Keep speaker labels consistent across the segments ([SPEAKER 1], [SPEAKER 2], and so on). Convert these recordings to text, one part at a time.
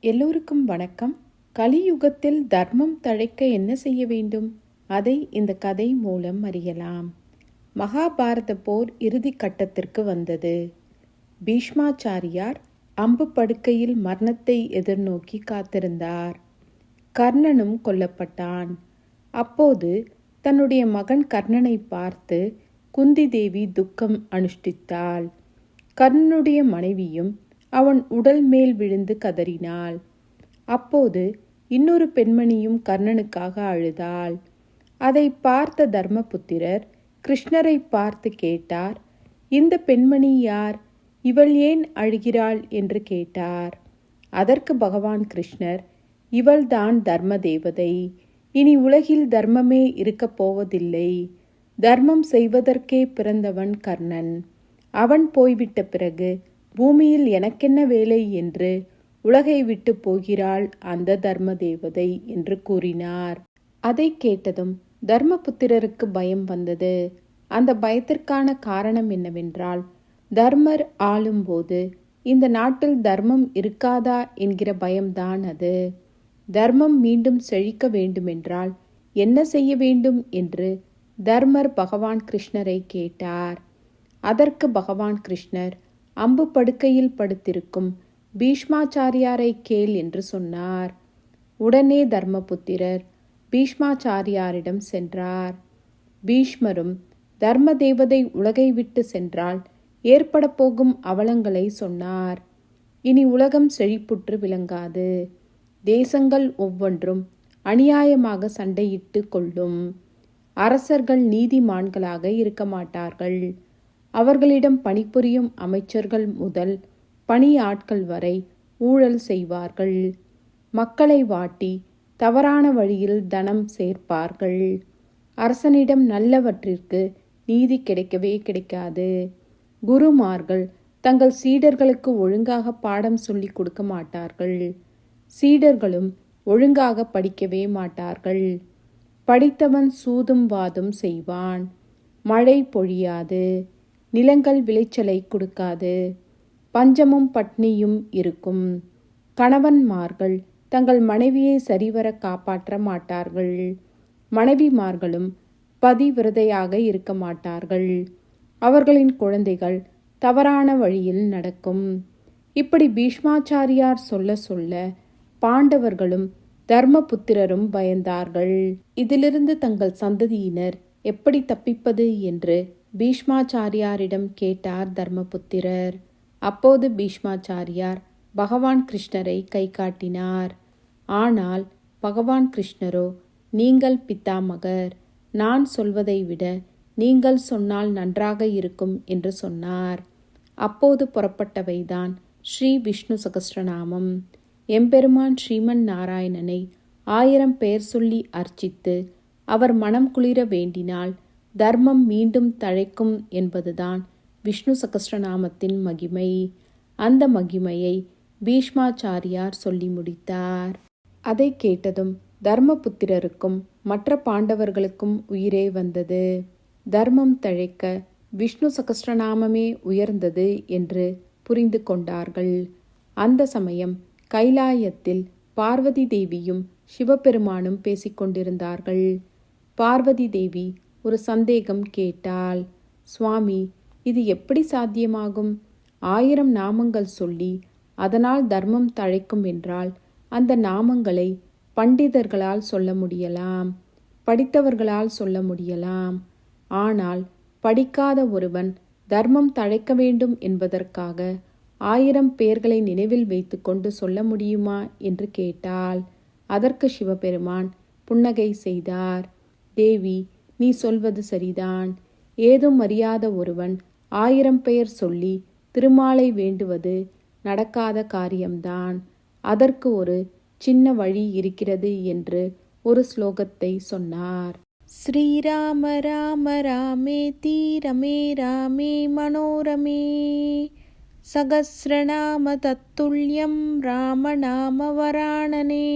[SPEAKER 1] எல்லோருக்கும் வணக்கம். கலியுகத்தில் தர்மம் தழைக்க என்ன செய்ய வேண்டும்? அதை இந்த கதை மூலம் அறியலாம். மகாபாரத போர் இறுதி கட்டத்திற்கு வந்தது. பீஷ்மாச்சாரியார் அம்பு படுக்கையில் மரணத்தை எதிர்நோக்கி காத்திருந்தார். கர்ணனும் கொல்லப்பட்டான். அப்போது தன்னுடைய மகன் கர்ணனை பார்த்து குந்தி தேவி துக்கம் அனுஷ்டித்தாள். கர்ணனுடைய மனைவியும் அவன் உடல் மேல் விழுந்து கதறினாள். அப்போது இன்னொரு பெண்மணியும் கர்ணனுக்காக அழுதாள். அதை பார்த்த தர்மபுத்திரர் கிருஷ்ணரை பார்த்து கேட்டார் இந்த பெண்மணி யார்? இவள் ஏன் அழுகிறாள்? என்று கேட்டார். அதற்கு பகவான் கிருஷ்ணர் இவள்தான் தர்ம தேவதை இனி உலகில் தர்மமே இருக்கப் போவதில்லை. தர்மம் செய்வதற்கே பிறந்தவன் கர்ணன். அவன் போய்விட்ட பிறகு பூமியில் எனக்கென்ன வேலை என்று உலகை விட்டு போகிறாள் அந்த தர்ம தேவதை என்று கூறினார். அதை கேட்டதும் தர்மபுத்திரருக்கு பயம் வந்தது. அந்த பயத்திற்கான காரணம் என்னவென்றால் தர்மர் ஆளும்போது இந்த நாட்டில் தர்மம் இருக்காதா என்கிற பயம்தான் அது. தர்மம் மீண்டும் செழிக்க வேண்டுமென்றால் என்ன செய்ய வேண்டும் என்று தர்மர் பகவான் கிருஷ்ணரை கேட்டார். அதற்கு பகவான் கிருஷ்ணர் அம்பு படுக்கையில் படுத்திருக்கும் பீஷ்மாச்சாரியாரை கேள் என்று சொன்னார். உடனே தர்மபுத்திரர் பீஷ்மாச்சாரியாரிடம் சென்றார். பீஷ்மரும் தர்ம தேவதை உலகை விட்டு சென்றால் ஏற்பட போகும் அவலங்களை சொன்னார். இனி உலகம் செழிப்புற்று விளங்காது. தேசங்கள் ஒவ்வொன்றும் அநியாயமாக சண்டையிட்டு கொள்ளும். அரசர்கள் நீதிமான்களாக இருக்க மாட்டார்கள். அவர்களிடம் பணிபுரியும் அமைச்சர்கள் முதல் பணியாட்கள் வரை ஊழல் செய்வார்கள். மக்களை வாட்டி தவறான வழியில் தனம் சேர்ப்பார்கள். அரசனிடம் நல்லவற்றிற்கு நீதி கிடைக்கவே கிடைக்காது. குருமார்கள் தங்கள் சீடர்களுக்கு ஒழுங்காக பாடம் சொல்லிக் கொடுக்க மாட்டார்கள். சீடர்களும் ஒழுங்காக படிக்கவே மாட்டார்கள். படித்தவன் சூதும் வாதும் செய்வான். மழை பொழியாது. நிலங்கள் விளைச்சலை கொடுக்காது. பஞ்சமும் பட்னியும் இருக்கும். கணவன்மார்கள் தங்கள் மனைவியை சரிவர காப்பாற்ற மாட்டார்கள். மனைவிமார்களும் பதிவிரதையாக இருக்க மாட்டார்கள். அவர்களின் குழந்தைகள் தவறான வழியில் நடக்கும். இப்படி பீஷ்மாச்சாரியார் சொல்ல சொல்ல பாண்டவர்களும் தர்மபுத்திரரும் பயந்தார்கள். இதிலிருந்து தங்கள் சந்ததியினர் எப்படி தப்பிப்பது என்று பீஷ்மாச்சாரியாரிடம் கேட்டார் தர்மபுத்திரர். அப்போது பீஷ்மாச்சாரியார் பகவான் கிருஷ்ணரை கை காட்டினார் ஆனால் பகவான் கிருஷ்ணரோ நீங்கள் பித்தாமகர் நான் சொல்வதை விட நீங்கள் சொன்னால் நன்றாக இருக்கும் என்று சொன்னார். அப்போது புறப்பட்டவைதான் ஸ்ரீ விஷ்ணு சகஸ்ரநாமம் எம்பெருமான் ஸ்ரீமன் நாராயணனை ஆயிரம் பெயர் சொல்லி அர்ச்சித்து அவர் மனம் குளிர வேண்டினால் தர்மம் மீண்டும் தழைக்கும் என்பதுதான் விஷ்ணு சகஸ்ரநாமத்தின் மகிமை. அந்த மகிமையை பீஷ்மாச்சாரியார் சொல்லி முடித்தார். அதை கேட்டதும் தர்மபுத்திரருக்கும் மற்ற பாண்டவர்களுக்கும் உயிரே வந்தது. தர்மம் தழைக்க விஷ்ணு சகஸ்ரநாமமே உயர்ந்தது என்று புரிந்து கொண்டார்கள். அந்த சமயம் கைலாயத்தில் பார்வதி தேவியும் சிவபெருமானும் பேசிக்கொண்டிருந்தார்கள். பார்வதி தேவி ஒரு சந்தேகம் கேட்டாள். சுவாமி இது எப்படி சாத்தியமாகும்? ஆயிரம் நாமங்கள் சொல்லி அதனால் தர்மம் தழைக்கும் என்றால் அந்த நாமங்களை பண்டிதர்களால் சொல்ல முடியலாம் படித்தவர்களால் சொல்ல முடியலாம். ஆனால் படிக்காத ஒருவன் தர்மம் தழைக்க வேண்டும் என்பதற்காக ஆயிரம் பேர்களை நினைவில் வைத்துக்கொண்டு சொல்ல முடியுமா? என்று கேட்டாள். அதற்கு சிவபெருமான் புன்னகை செய்தார். தேவி நீ சொல்வது சரிதான். ஏதும் அறியாத ஒருவன் ஆயிரம் பெயர் சொல்லி திருமாலை வேண்டுவது நடக்காத காரியம்தான். அதற்கு ஒரு சின்ன வழி இருக்கிறது என்று ஒரு ஸ்லோகத்தை சொன்னார். ஸ்ரீராம ராம ராமே தீரமே ராமே மனோரமே. சகசிரநாம தத்துல்யம் ராமநாம வராணனே.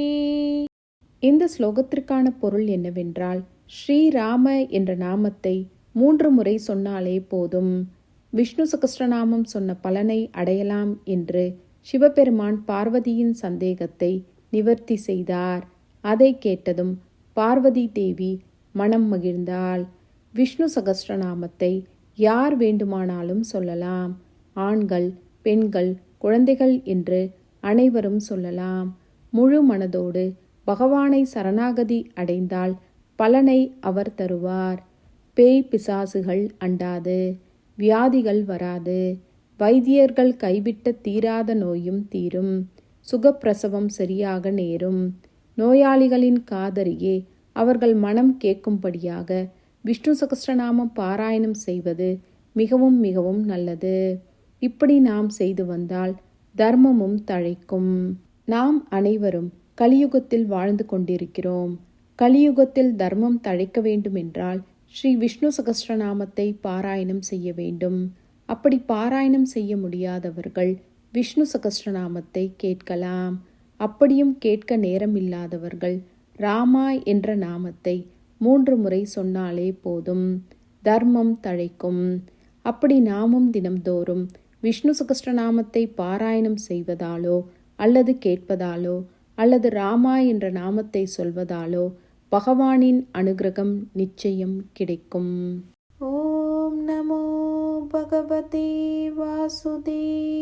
[SPEAKER 1] இந்த ஸ்லோகத்திற்கான பொருள் என்னவென்றால் ஸ்ரீராம என்ற நாமத்தை மூன்று முறை சொன்னாலே போதும். விஷ்ணு சகஸ்ரநாமம் சொன்ன பலனை அடையலாம் என்று சிவபெருமான் பார்வதியின் சந்தேகத்தை நிவர்த்தி செய்தார். அதை கேட்டதும் பார்வதி தேவி மனம் மகிழ்ந்தாள். விஷ்ணு சகஸ்ரநாமத்தை யார் வேண்டுமானாலும் சொல்லலாம். ஆண்கள் பெண்கள் குழந்தைகள் என்று அனைவரும் சொல்லலாம். முழு மனதோடு பகவானை சரணாகதி அடைந்தால் பலனை அவர் தருவார். பேய் பிசாசுகள் அண்டாது வியாதிகள் வராது வைத்தியர்கள் கைவிட்ட தீராத நோயும் தீரும் சுகப்பிரசவம் சரியாக நேரும். நோயாளிகளின் காதறியே அவர்கள் மனம் கேட்கும்படியாக விஷ்ணு சகஸ்ரநாமம் பாராயணம் செய்வது மிகவும் மிகவும் நல்லது. இப்படி நாம் செய்து வந்தால் தர்மமும் தழைக்கும். நாம் அனைவரும் கலியுகத்தில் வாழ்ந்து கொண்டிருக்கிறோம். கலியுகத்தில் தர்மம் தழைக்க வேண்டுமென்றால் ஸ்ரீ விஷ்ணு சகஸ்ரநாமத்தை பாராயணம் செய்ய வேண்டும். அப்படி பாராயணம் செய்ய முடியாதவர்கள் விஷ்ணு சகஸ்ரநாமத்தை கேட்கலாம். அப்படியும் கேட்க நேரம் இல்லாதவர்கள் ராமா என்ற நாமத்தை மூன்று முறை சொன்னாலே போதும். தர்மம் தழைக்கும். அப்படி நாமும் தினம்தோறும் விஷ்ணு சகஸ்ரநாமத்தை பாராயணம் செய்வதாலோ அல்லது கேட்பதாலோ அல்லது ராமா என்ற நாமத்தை சொல்வதாலோ பகவானின் அனுகிரகம் நிச்சயம் கிடைக்கும்.
[SPEAKER 2] ஓம் நமோ பகவதே வாசுதேவாய